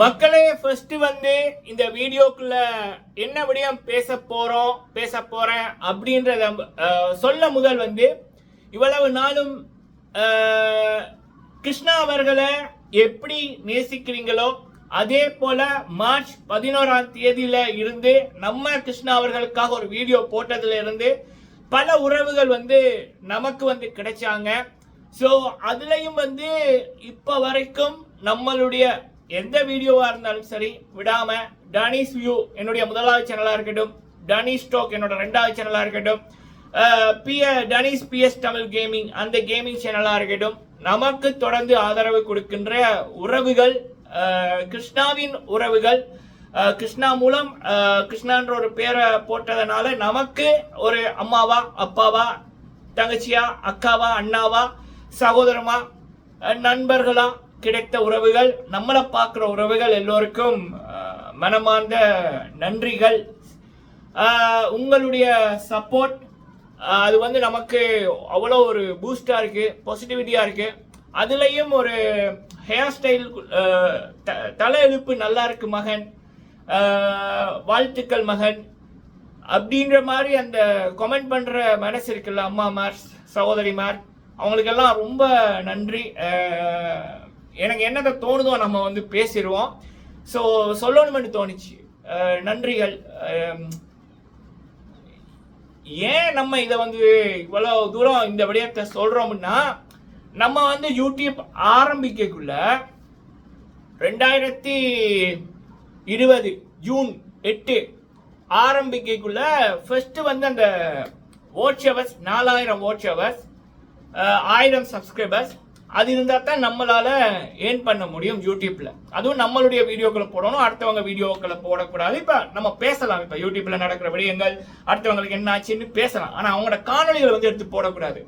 மக்களே ஃபர்ஸ்ட் வந்து இந்த வீடியோக்குள்ள என்ன விடயம் பேச போறோம் பேச போறேன் அப்படின்றத சொல்ல முதல் வந்து இவ்வளவு நாளும் கிருஷ்ணா அவர்களை எப்படி நேசிக்கிறீங்களோ அதே போல மார்ச் பதினோராம் தேதியில இருந்து நம்ம கிருஷ்ணா அவர்களுக்காக ஒரு வீடியோ போட்டதுல இருந்து பல உறவுகள் வந்து நமக்கு வந்து கிடைச்சாங்க. ஸோ அதுலயும் வந்து இப்போ வரைக்கும் நம்மளுடைய எந்த வீடியோவா இருந்தாலும் சரி விடாம டானிஸ் வியூ என்னுடைய முதலாவது சேனலா இருக்கட்டும் டானிஸ் ஸ்டோக் என்னோட ரெண்டாவது சேனலா இருக்கட்டும் பிய டனிஸ் பிஎஸ் தமிழ் கேமிங் அந்த கேமிங் சேனலாக இருக்கட்டும் நமக்கு தொடர்ந்து ஆதரவு கொடுக்கின்ற உறவுகள் கிருஷ்ணாவின் உறவுகள் கிருஷ்ணா மூலம் கிருஷ்ணான்ற ஒரு பேரை போட்டதனால நமக்கு ஒரு அம்மாவா அப்பாவா தங்கச்சியா அக்காவா அண்ணாவா சகோதரமா நண்பர்களா கிடைத்த உறவுகள் நம்மளை பார்க்குற உறவுகள் எல்லோருக்கும் மனமார்ந்த நன்றிகள். உங்களுடைய சப்போர்ட் அது வந்து நமக்கு அவ்வளோ ஒரு பூஸ்டாக இருக்குது பாசிட்டிவிட்டியாக இருக்குது அதுலேயும் ஒரு ஹேர் ஸ்டைல் தலை எழுப்பு நல்லா இருக்கு மகன். வாழ்த்துக்கள் மகன். அப்படின்ற மாதிரி அந்த கமெண்ட் பண்ணுற மனசு இருக்குல்ல அம்மாமார் சகோதரிமார் அவங்களுக்கெல்லாம் ரொம்ப நன்றி. எனக்கு என்னதை தோணுதோ நம்ம வந்து பேசிடுவோம். ஸோ சொல்லணும்னு தோணுச்சு. நன்றிகள். ஏன் நம்ம இதை வந்து இவ்வளோ தூரம் இந்த விடயத்தை சொல்கிறோம்னா நம்ம வந்து யூடியூப் ஆரம்பிக்கக்குள்ள ரெண்டாயிரத்தி இருபது ஜூன் எட்டு ஆரம்பிக்கக்குள்ள ஃபஸ்ட்டு வந்து அந்த வாட்ச் ஹவர்ஸ் நாலாயிரம் வாட்ச் ஹவர்ஸ் ஆயிரம் சப்ஸ்கிரைபர்ஸ் அது இருந்தால் தான் நம்மளால ஏர்ன் பண்ண முடியும் யூடியூப்பில் அதுவும் நம்மளுடைய வீடியோக்களை போடணும் அடுத்தவங்க வீடியோக்களை போடக்கூடாது. இப்போ நம்ம பேசலாம். இப்போ யூடியூப்பில் நடக்கிற விடயங்கள் அடுத்தவங்களுக்கு என்ன ஆச்சுன்னு பேசலாம். ஆனால் அவங்களோட காணொலிகளை வந்து எடுத்து போடக்கூடாது.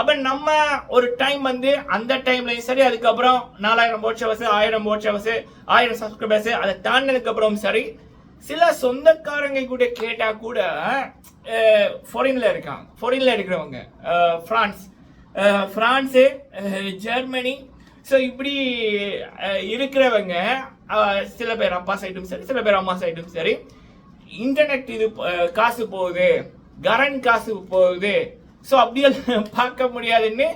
அப்போ நம்ம ஒரு டைம் வந்து அந்த டைம்லையும் சரி அதுக்கப்புறம் நாலாயிரம் வாட்ச் ஹவர்ஸ் ஆயிரம் வாட்ச் ஹவர்ஸ் ஆயிரம் சப்ஸ்கிரைபர்ஸ் அதை தாண்டினதுக்கப்புறம் சரி சில சொந்தக்காரங்க கூட கேட்டால் கூட ஃபாரினில் இருக்காங்க. ஃபாரினில் இருக்கிறவங்க ஃப்ரான்ஸ் ஃப்ரான்ஸு ஜெர்மனி. ஸோ இப்படி இருக்கிறவங்க சில பேர் அப்பா சைடும் சரி சில பேர் அம்மா சைடும் சரி இன்டர்நெட் இது காசு போகுது கரண்ட் காசு போகுது. ஸோ அப்படியெல்லாம் பார்க்க முடியாதுன்னு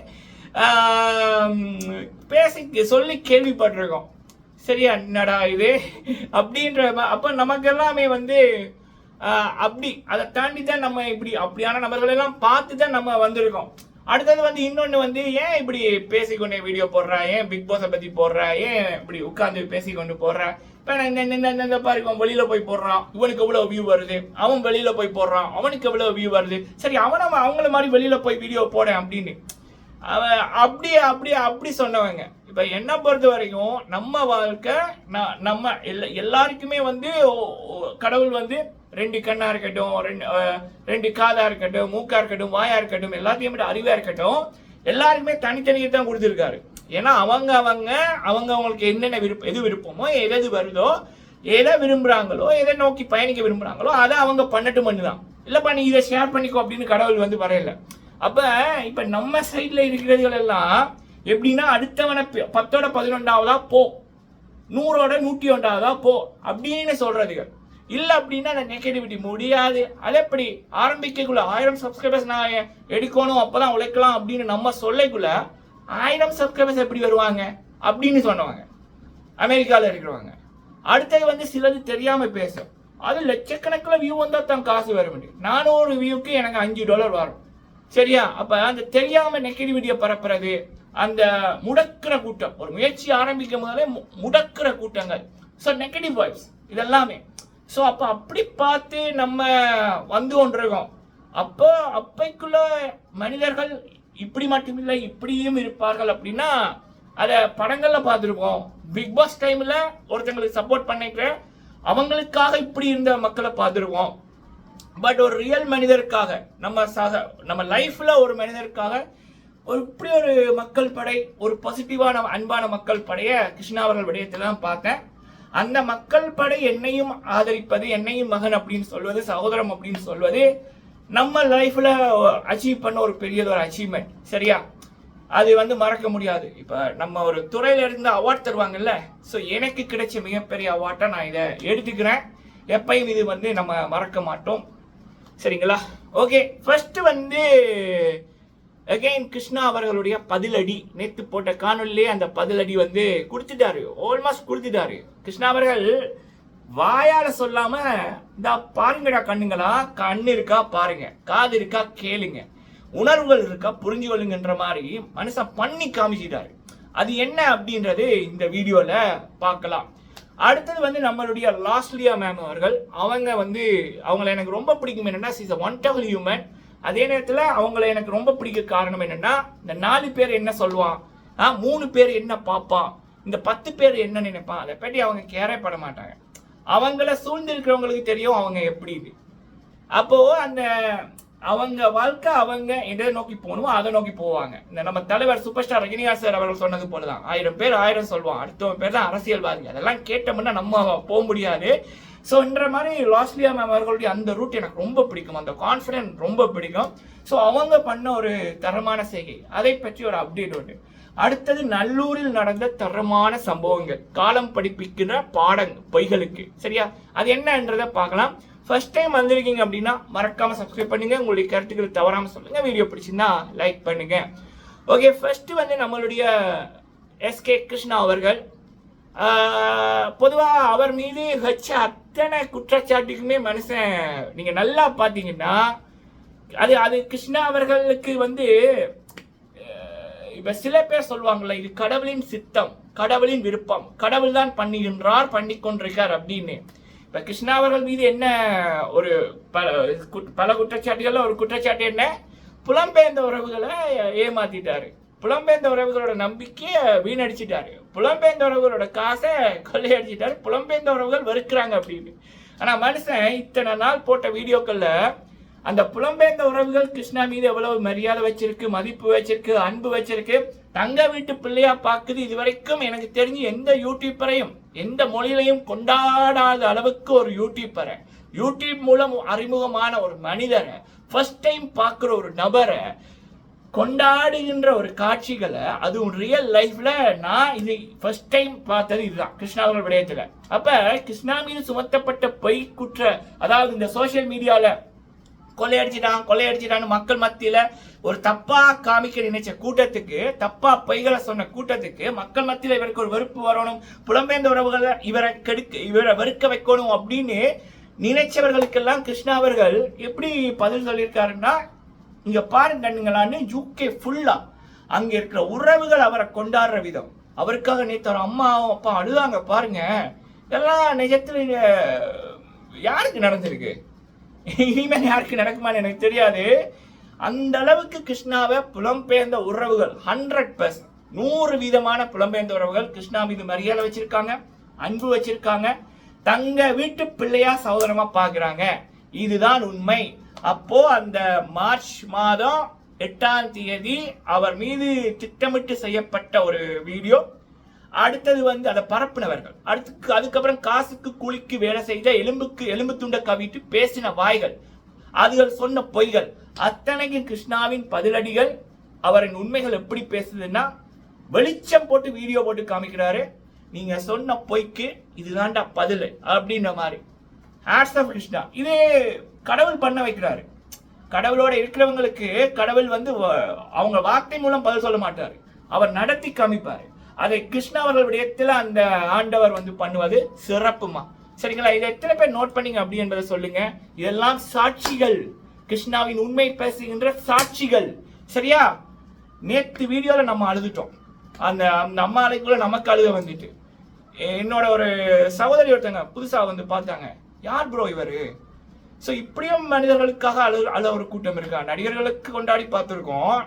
பேசி சொல்லி கேள்விப்பட்டிருக்கோம். சரியா என்னடா இது? அப்படின்ற அப்போ நமக்கு எல்லாமே வந்து அப்படி அதை தாண்டி தான் நம்ம இப்படி அப்படியான நபர்களெல்லாம் பார்த்து தான் நம்ம வந்திருக்கோம். அடுத்தது வந்து இன்னொன்று வந்து ஏன் இப்படி பேசிக்கொண்டே வீடியோ போடுறா? ஏன் பிக் பாஸை பற்றி போடுறா? ஏன் இப்படி உட்காந்து பேசிக்கொண்டு போடுறா? இப்போ நான் இந்த இந்த பாரு இவன் வெளியில போய் போடுறான். இவனுக்கு எவ்வளோ வியூ வருது? அவன் வெளியில போய் போடுறான். அவனுக்கு எவ்வளோ வியூ வருது? சரி அவன் அவன் அவங்கள மாதிரி வெளியில போய் வீடியோ போட அப்படின்னு. அவன் அப்படியே அப்படியே அப்படி சொன்னவங்க. இப்போ என்ன பொறுத்த வரைக்கும் நம்ம வாழ்க்கை நான் நம்ம எல்லா எல்லாருக்குமே வந்து கடவுள் வந்து ரெண்டு கண்ணாக இருக்கட்டும் ரெண்டு ரெண்டு காதாக இருக்கட்டும் மூக்காக இருக்கட்டும் வாயாக இருக்கட்டும் எல்லாத்தையும் விட அறிவாக இருக்கட்டும் எல்லாருக்குமே தனித்தனியை தான் கொடுத்துருக்காரு. ஏன்னா அவங்க அவங்க அவங்க அவங்களுக்கு என்னென்ன விருப்பம் எது விருப்பமோ எது எது வருதோ எதை விரும்புகிறாங்களோ எதை நோக்கி பயணிக்க விரும்புகிறாங்களோ அதை அவங்க பண்ணட்டும் தான் இல்லைப்பா நீ இதை ஷேர் பண்ணிக்கோ அப்படின்னு கடவுள் வந்து வரையல. அப்போ இப்போ நம்ம சைடில் இருக்கிறதுகள் எல்லாம் எப்படின்னா அடுத்தவனை பத்தோட பதினொன்றாவதா போ. நூறோட நூற்றி ஒன்றாவதா போ அப்படின்னு சொல்றதுகள். இல்லை அப்படின்னா அந்த நெகட்டிவிட்டி முடியாது. அது எப்படி? ஆரம்பிக்கக்குள்ள ஆயிரம் சப்ஸ்கிரைபர்ஸ் நான் எடுக்கணும் அப்பதான் உழைக்கலாம் அப்படின்னு நம்ம சொல்லக்குள்ள ஆயிரம் சப்ஸ்கிரைபர்ஸ் எப்படி வருவாங்க? அப்படின்னு சொன்னவங்க. அமெரிக்காவில் இருக்கிறவங்க. அடுத்தது வந்து சிலது தெரியாமல் பேசும். அது லட்சக்கணக்கில் வியூ வந்தால் தான் காசு வர முடியும். நானூறு வியூக்கு எனக்கு அஞ்சு டாலர் வரும். சரியா? அப்போ அந்த தெரியாமல் நெகட்டிவிட்டியை பரப்புறது அந்த முடக்கிற கூட்டம். ஒரு முயற்சி ஆரம்பிக்கும் போதே முடக்கிற கூட்டங்கள். ஸோ நெகட்டிவ் வாய்ஸ் இதெல்லாமே. ஸோ அப்போ அப்படி பார்த்து நம்ம வந்து கொண்டிருக்கோம். அப்போ அப்பைக்குள்ள மனிதர்கள் இப்படி மட்டுமில்லை இப்படியும் இருப்பார்கள் அப்படின்னா அதை படங்களில் பார்த்துருப்போம். பிக் பாஸ் டைமில் ஒருத்தங்களுக்கு சப்போர்ட் பண்ணிக்கிற அவங்களுக்காக இப்படி இருந்த மக்களை பார்த்துருவோம் பட் ஒரு ரியல் மனிதருக்காக நம்ம சக நம்ம லைஃப்பில் ஒரு மனிதருக்காக ஒரு இப்படி ஒரு மக்கள் படை ஒரு பாசிட்டிவான அன்பான மக்கள் படையை கிருஷ்ணா அவர்கள் விடயத்தில் தான் பார்த்தேன். அந்த மக்கள் படை என்னையும் ஆதரிப்பது என்னையும் மகன் அப்படின்னு சொல்வது சகோதரம் அப்படின்னு சொல்வது நம்ம லைஃப்பில் அச்சீவ் பண்ண ஒரு பெரியது ஒரு அச்சீவ்மெண்ட் சரியா? அது வந்து மறக்க முடியாது. இப்போ நம்ம ஒரு துறையில இருந்து அவார்ட் தருவாங்கல்ல ஸோ எனக்கு கிடைச்ச மிகப்பெரிய அவார்ட்டை நான் இதை எடுத்துக்கிறேன். எப்பயும் இது வந்து நம்ம மறக்க மாட்டோம். சரிங்களா? ஓகே ஃபர்ஸ்ட் வந்து அகைன் கிருஷ்ணா அவர்களுடைய பதிலடி நேத்து போட்ட காணொலியே அந்த பதிலடி வந்து கொடுத்துட்டாரு ஆல்மோஸ்ட் கொடுத்துட்டாரு. கிருஷ்ணா அவர்கள் வாயால சொல்லாம இந்த பாருங்கடா கண்ணுங்களா கண்ணு இருக்கா பாருங்க காது இருக்கா கேளுங்க உணர்வுகள் இருக்கா புரிஞ்சு கொள்ளுங்கன்ற மாதிரி மனுஷன் பண்ணி காமிச்சிட்டாரு. அது என்ன அப்படின்றது இந்த வீடியோல பார்க்கலாம். அடுத்தது வந்து நம்மளுடைய லாஸ்லியா மேம் அவர்கள் அவங்க வந்து அவங்கள எனக்கு ரொம்ப பிடிக்கும் என்னன்னா இஸ் ஒன் டபுள் ஹியூமன் அதே நேரத்தில் அவங்கள எனக்கு ரொம்ப பிடிக்க காரணம் என்னன்னா இந்த நாலு பேர் என்ன சொல்லுவான் ஆ மூணு பேர் என்ன பார்ப்பான் இந்த பத்து பேர் என்ன நினைப்பான் அதை பற்றி அவங்க கேரே பட மாட்டாங்க. அவங்கள சூழ்ந்திருக்கிறவங்களுக்கு தெரியும் அவங்க எப்படி இது. அப்போ அந்த அவங்க வாழ்க்கை அவங்க எதை நோக்கி போகணுமோ அதை நோக்கி போவாங்க. இந்த நம்ம தலைவர் சூப்பர் ஸ்டார் ரஜினிகாந்த் சார் அவர்கள் சொன்னது போலதான். ஆயிரம் பேர் ஆயிரம் சொல்லுவான். அடுத்தவன் பேர் தான் அரசியல்வாதி. அதெல்லாம் கேட்டோம்னா நம்ம போக முடியாது. ஸோ இந்த மாதிரி லாஸ்லியா மேம் அவர்களுடைய அந்த ரூட் எனக்கு ரொம்ப பிடிக்கும். அந்த கான்ஃபிடென்ட் ரொம்ப பிடிக்கும். ஸோ அவங்க பண்ண ஒரு தரமான செய்கை. அதை பற்றி ஒரு அப்டேட் உண்டு. அடுத்தது நல்லூரில் நடந்த தரமான சம்பவங்கள். காலம் படிப்பிக்கிற பாடங்கள் பொய்களுக்கு. சரியா? அது என்னன்றதை பார்க்கலாம். ஃபர்ஸ்ட் டைம் வந்திருக்கீங்க அப்படின்னா மறக்காம சப்ஸ்கிரைப் பண்ணுங்க. உங்களுடைய கருத்துக்களை தவறாம சொல்லுங்க. வீடியோ பிடிச்சிருந்தா லைக் பண்ணுங்க. ஓகே ஃபர்ஸ்ட் வந்து நம்மளுடைய எஸ் கே கிருஷ்ணா அவர்கள். பொதுவாக அவர் மீது ஹெச் அத்தனை குற்றச்சாட்டுக்குமே மனுஷன் நீங்கள் நல்லா பார்த்தீங்கன்னா அது அது கிருஷ்ணா அவர்களுக்கு வந்து இப்போ இப்ப சில பேர் சொல்லுவாங்கல்ல இது கடவுளின் சித்தம் கடவுளின் விருப்பம் கடவுள் தான் பண்ணுகின்றார் பண்ணி கொண்டிருக்கார் அப்படின்னு. இப்ப கிருஷ்ணா அவர்கள் மீது என்ன ஒரு பல குட்- பல குற்றச்சாட்டுகள்ல ஒரு குற்றச்சாட்டு என்ன? புலம்பெயர்ந்த உறவுகளை ஏமாத்திட்டாரு. புலம்பெயர்ந்த உறவுகளோட நம்பிக்கையை வீணடிச்சிட்டாரு. புலம்பெயர்ந்த உறவுகளோட காசை கொள்ளையடிச்சிட்டாரு. புலம்பெயர்ந்த உறவுகள் வெறுக்கிறாங்க அப்படின்னு. ஆனால் மனுஷன் இத்தனை நாள் போட்ட வீடியோக்களில் அந்த புலம்பெயர்ந்த உறவுகள் கிருஷ்ணா மீது எவ்வளவு மரியாதை வச்சிருக்கு மதிப்பு வச்சிருக்கு அன்பு வச்சிருக்கு தங்க வீட்டு பிள்ளையா பார்க்குது இது வரைக்கும் எனக்கு தெரிஞ்சு எந்த யூடியூப்பரையும் எந்த மொழியிலையும் கொண்டாடாத அளவுக்கு ஒரு யூடியூப்பரை யூடியூப் மூலம் அறிமுகமான ஒரு மனிதரை ஃபர்ஸ்ட் டைம் பார்க்குற ஒரு நபரை கொண்டாடுகின்ற ஒரு காட்சிகளை அதுவும் ரியல் லைஃப்பில் நான் இது ஃபஸ்ட் டைம் பார்த்தது இதுதான் கிருஷ்ணாவர்கள் விடயத்தில். அப்போ கிருஷ்ணா மீது சுமத்தப்பட்ட பொய் குற்ற அதாவது இந்த சோஷியல் மீடியாவில் கொள்ளையடிச்சிட்டான் கொள்ளையடிச்சிட்டான்னு மக்கள் மத்தியில் ஒரு தப்பாக காமிக்க நினைச்ச கூட்டத்துக்கு தப்பாக பொய்களை சொன்ன கூட்டத்துக்கு மக்கள் மத்தியில் இவருக்கு ஒரு வெறுப்பு வரணும் புலம்பெயர்ந்த உறவுகளை இவரை கெடுக்க இவரை வெறுக்க வைக்கணும் அப்படின்னு நினைச்சவர்களுக்கெல்லாம் கிருஷ்ணா அவர்கள் எப்படி பதில் சொல்லியிருக்காருன்னா இங்க பாருங்க கண்ணுங்களான்னு யூகே ஃபுல்லா அங்க இருக்கிற உறவுகள் அவரை கொண்டாடுற விதம். அவருக்காக நேற்று அவர் அம்மா அப்பா அழுதாங்க பாருங்க. இதெல்லாம் நிஜத்துல யாருக்கு நடந்திருக்கு? இனிமேல் யாருக்கு நடக்குமான்னு எனக்கு தெரியாது. அந்த அளவுக்கு கிருஷ்ணாவை புலம்பெயர்ந்த உறவுகள் ஹண்ட்ரட் பர்சன்ட் நூறு வீதமான புலம்பெயர்ந்த உறவுகள் கிருஷ்ணா மீது மரியாதை வச்சிருக்காங்க அன்பு வச்சிருக்காங்க. தங்க வீட்டு பிள்ளையா சகோதரமா பாக்குறாங்க இதுதான் உண்மை. அப்போ அந்த மார்ச் மாதம் எட்டாம் தேதி அவர் மீது திட்டமிட்டு செய்யப்பட்ட ஒரு வீடியோ. அடுத்தது வந்து அதை பரப்பினவர்கள். அடுத்து அதுக்கப்புறம் காசுக்கு கூலிக்கு வேலை செய்த எலும்புக்கு எலும்பு துண்டை கவிட்டு பேசின வாய்கள் அதுகள் சொன்ன பொய்கள் அத்தனைக்கும் கிருஷ்ணாவின் பதிலடிகள் அவரின் உண்மைகள் எப்படி பேசுதுன்னா வெளிச்சம் போட்டு வீடியோ போட்டு காமிக்கிறாரு. நீங்க சொன்ன பொய்க்கு இதுதான்டா பதில் அப்படின்ற மாதிரி. Hats off Krishna. இதே கடவுள் பண்ண வைக்கிறாரு. கடவுளோட இருக்கிறவங்களுக்கு கடவுள் வந்து வ- அவங்க வார்த்தை மூலம் பதில் சொல்ல மாட்டார். அவர் நடத்தி காமிப்பார். அதை கிருஷ்ணா அவர்கள் விடயத்தில் அந்த ஆண்டவர் வந்து பண்ணுவது சிறப்புமா? சரிங்களா? இதை எத்தனை பேர் நோட் பண்ணீங்க அப்படி என்பதை சொல்லுங்க. இதெல்லாம் சாட்சிகள். கிருஷ்ணாவின் உண்மை பேசுகின்ற சாட்சிகள். சரியா? நேற்று வீடியோவில் நம்ம அழுதுட்டோம். அந்த அந்த அம்மா அழைக்குள்ள நமக்கு அழுக வந்துட்டு. என்னோட ஒரு சகோதரி ஒருத்தங்க புதுசாக வந்து பார்த்தாங்க. யார் ப்ரோ இவரு? ஸோ இப்படியும் மனிதர்களுக்காக அழு அழ ஒரு கூட்டம் இருக்கா? நடிகர்களுக்கு கொண்டாடி பார்த்துருக்கோம்.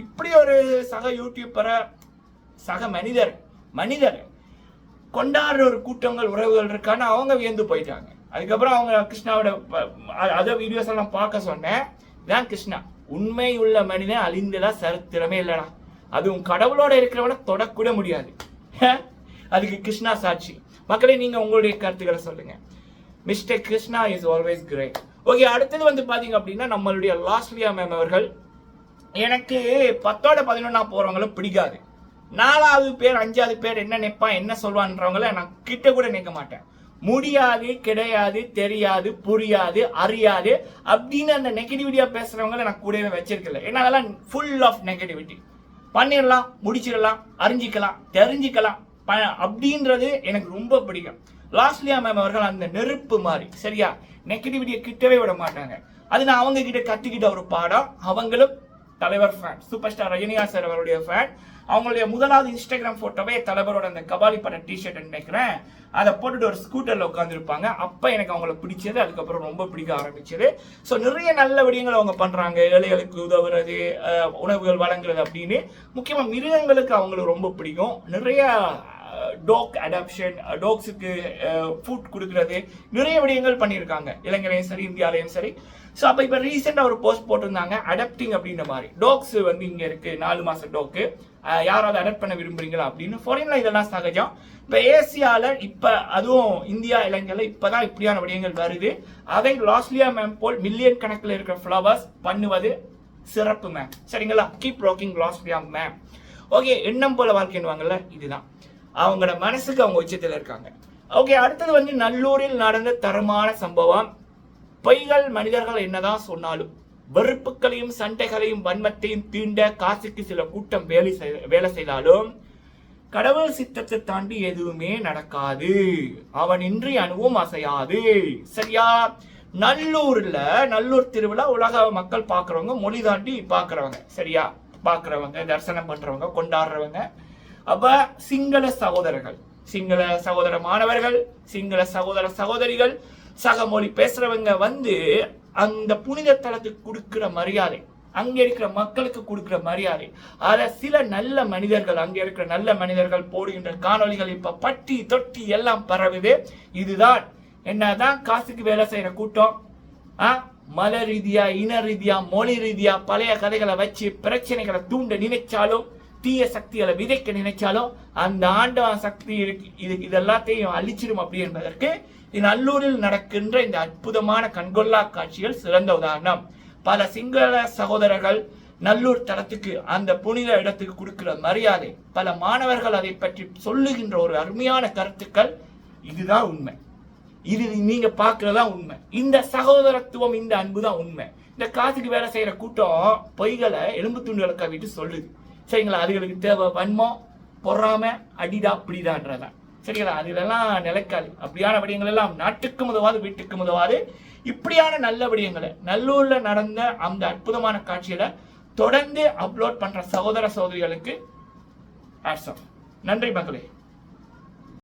இப்படி ஒரு சக யூடியூப்பரை சக மனிதர் மனிதர் கொண்டாடுற ஒரு கூட்டங்கள் உறவுகள் இருக்கான்னு அவங்க வியந்து போயிட்டாங்க. அதுக்கப்புறம் அவங்க கிருஷ்ணாவோட அதை வீடியோஸ் எல்லாம் பார்க்க சொன்னேன். இதான் கிருஷ்ணா. உண்மை உள்ள மனிதன் அழிந்ததா சரித்திரமே இல்லைடா. அதுவும் கடவுளோட இருக்கிறவன தொடக்கூட முடியாது. அதுக்கு கிருஷ்ணா சாட்சி. மக்களே நீங்க உங்களுடைய கருத்துக்களை சொல்லுங்க. Mister Krishna is always great okay அடுத்தது வந்து பாத்தீங்க அப்படின்னா நம்மளுடைய லாஸ்ட்லியா மேம் அவர்கள் எனக்கு பத்தோட பதினொன்னா போறவங்களும் பிடிக்காது. நாலாவது பேர் அஞ்சாவது பேர் என்ன நினைப்பான் என்ன சொல்வான்றவங்கள நான் கிட்ட கூட நிற்க மாட்டேன். முடியாது கிடையாது தெரியாது புரியாது அறியாது அப்படின்னு அந்த நெகட்டிவிட்டியா பேசுறவங்கள நான் கூடவே வச்சிருக்கல. ஏன்னா அதெல்லாம் ஃபுல் ஆஃப் நெகட்டிவிட்டி பண்ணிடலாம் முடிச்சிடலாம் அறிஞ்சிக்கலாம் தெரிஞ்சுக்கலாம். ப- அப்படின்றது எனக்கு ரொம்ப பிடிக்கும். லாஸ்ட்லியா மேம் அவர்கள் அந்த நெருப்பு மாதிரி சரியா? நெகட்டிவிட்டியை கிட்டவே விட மாட்டாங்க. அது நான் அவங்க கிட்ட கத்துக்கிட்ட ஒரு பாடம். அவங்களும் தலைவர் ஃபேன் சூப்பர் ஸ்டார் ரஜினிகா சார் அவருடைய ஃபேன் அவங்களுடைய முதலாவது இன்ஸ்டாகிராம் போட்டோவே தலைவரோட அந்த கபாலி பட டிஷர்ட் நினைக்கிறேன். அதை போட்டுட்டு ஒரு ஸ்கூட்டரில் உட்காந்துருப்பாங்க அப்போ எனக்கு அவங்கள பிடிச்சது. அதுக்கப்புறம் ரொம்ப பிடிக்க ஆரம்பிச்சது. ஸோ நிறைய நல்ல விடயங்கள் அவங்க பண்ணுறாங்க ஏழைகளுக்கு உதவுறது உணவுகள் வழங்குறது அப்படின்னு. முக்கியமாக மிருகங்களுக்கு அவங்களுக்கு ரொம்ப பிடிக்கும். நிறைய டாக் அடாப்ஷன் டாக்ஸுக்கு ஃபுட் கொடுக்கறது நிறைய விடயங்கள் பண்ணியிருக்காங்க. இலங்கையிலையும் சரி இந்தியாலையும் சரி. ஸோ அப்போ இப்போ ரீசெண்டாக ஒரு போஸ்ட் போட்டிருந்தாங்க அடாப்டிங் அப்படின்ற மாதிரி. டாக்ஸ் வந்து இங்கே இருக்குது நாலு மாதம் டாக்கு யாராவது அடாப்ட் பண்ண விரும்புறீங்களா அப்படின்னு. ஃபாரினில் இதெல்லாம் சகஜம். இப்போ ஏசியாவில் இப்போ அதுவும் இந்தியா இலங்கையில் இப்போ தான் இப்படியான விடயங்கள் வருது. அதை லாஸ்லியா மேம் போல் மில்லியன் கணக்கில் இருக்கிற ஃப்ளவர்ஸ் பண்ணுவது சிறப்பு மேம் சரிங்களா? Keep rocking Losliya ma'am okay எண்ணம் போல வாழ்க்கைன்னுவாங்கல்ல இதுதான். அவங்களோட மனசுக்கு அவங்க உச்சத்தில் இருக்காங்க. ஓகே அடுத்தது வந்து நல்லூரில் நடந்த தரமான சம்பவம். பொய்கள் மனிதர்கள் என்னதான் சொன்னாலும் வெறுப்புகளையும் சண்டைகளையும் வன்மத்தையும் தீண்ட காசுக்கு சில கூட்டம் வேலை செய்- வேலை செய்தாலும் கடவுள் சித்தத்தை தாண்டி எதுவுமே நடக்காது. அவன் இன்றி அணுவும் அசையாது. சரியா? நல்லூர்ல நல்லூர் திருவிழா உலக மக்கள் பார்க்குறவங்க மொழி தாண்டி பார்க்குறவங்க. சரியா? பார்க்குறவங்க தரிசனம் பண்றவங்க கொண்டாடுறவங்க. அப்ப சிங்கள சகோதரர்கள் சிங்கள சகோதர மாணவர்கள் சிங்கள சகோதர சகோதரிகள் சக மொழி பேசுறவங்க வந்து அந்த புனித தலத்துக்கு கொடுக்கிற மரியாதை அங்க இருக்கிற மக்களுக்கு கொடுக்கிற மரியாதை அத சில நல்ல மனிதர்கள் அங்க இருக்கிற நல்ல மனிதர்கள் போடுகின்ற காணொளிகள் இப்ப பட்டி தொட்டி எல்லாம் பரவுது இதுதான் என்னதான் காசுக்கு வேலை செய்யற கூட்டம் ஆ? மத ரீதியா இன ரீதியா மொழி ரீதியா பழைய கதைகளை வச்சு பிரச்சனைகளை தூண்ட நினைச்சாலும் தீய சக்திகளை விதைக்க நினைச்சாலும் அந்த ஆண்டவன் சக்தி இருக்கு இது இது எல்லாத்தையும் அழிச்சிடும் அப்படி என்பதற்கு இந்த நல்லூரில் நடக்கின்ற இந்த அற்புதமான கண்கொள்ளா காட்சிகள் சிறந்த உதாரணம். பல சிங்கள சகோதரர்கள் நல்லூர் தளத்துக்கு அந்த புனித இடத்துக்கு கொடுக்கிற மரியாதை. பல மாணவர்கள் அதை பற்றி சொல்லுகின்ற ஒரு அருமையான கருத்துக்கள் இதுதான் உண்மை. இது நீங்க பாக்குறதா உண்மை. இந்த சகோதரத்துவம் இந்த அன்பு தான் உண்மை. இந்த காசுக்கு வேலை செய்யற கூட்டம் பொய்களை எலும்பு துண்டுகளை கவிட்டு சொல்லுது. சரிங்களா? அதுகளுக்கு தேவை வன்மம் பொறாம அடிதா பிடிதான்றதான் சரிங்களா? அதுலெல்லாம் நிலைக்காது. அப்படியான விடயங்கள் எல்லாம் நாட்டுக்கு உதவாது வீட்டுக்கு உதவாது. இப்படியான நல்ல விடயங்களை நல்லூர்ல நடந்த அந்த அற்புதமான காட்சியில தொடர்ந்து அப்லோட் பண்ற சகோதர சகோதரிகளுக்கு நன்றி மக்களே.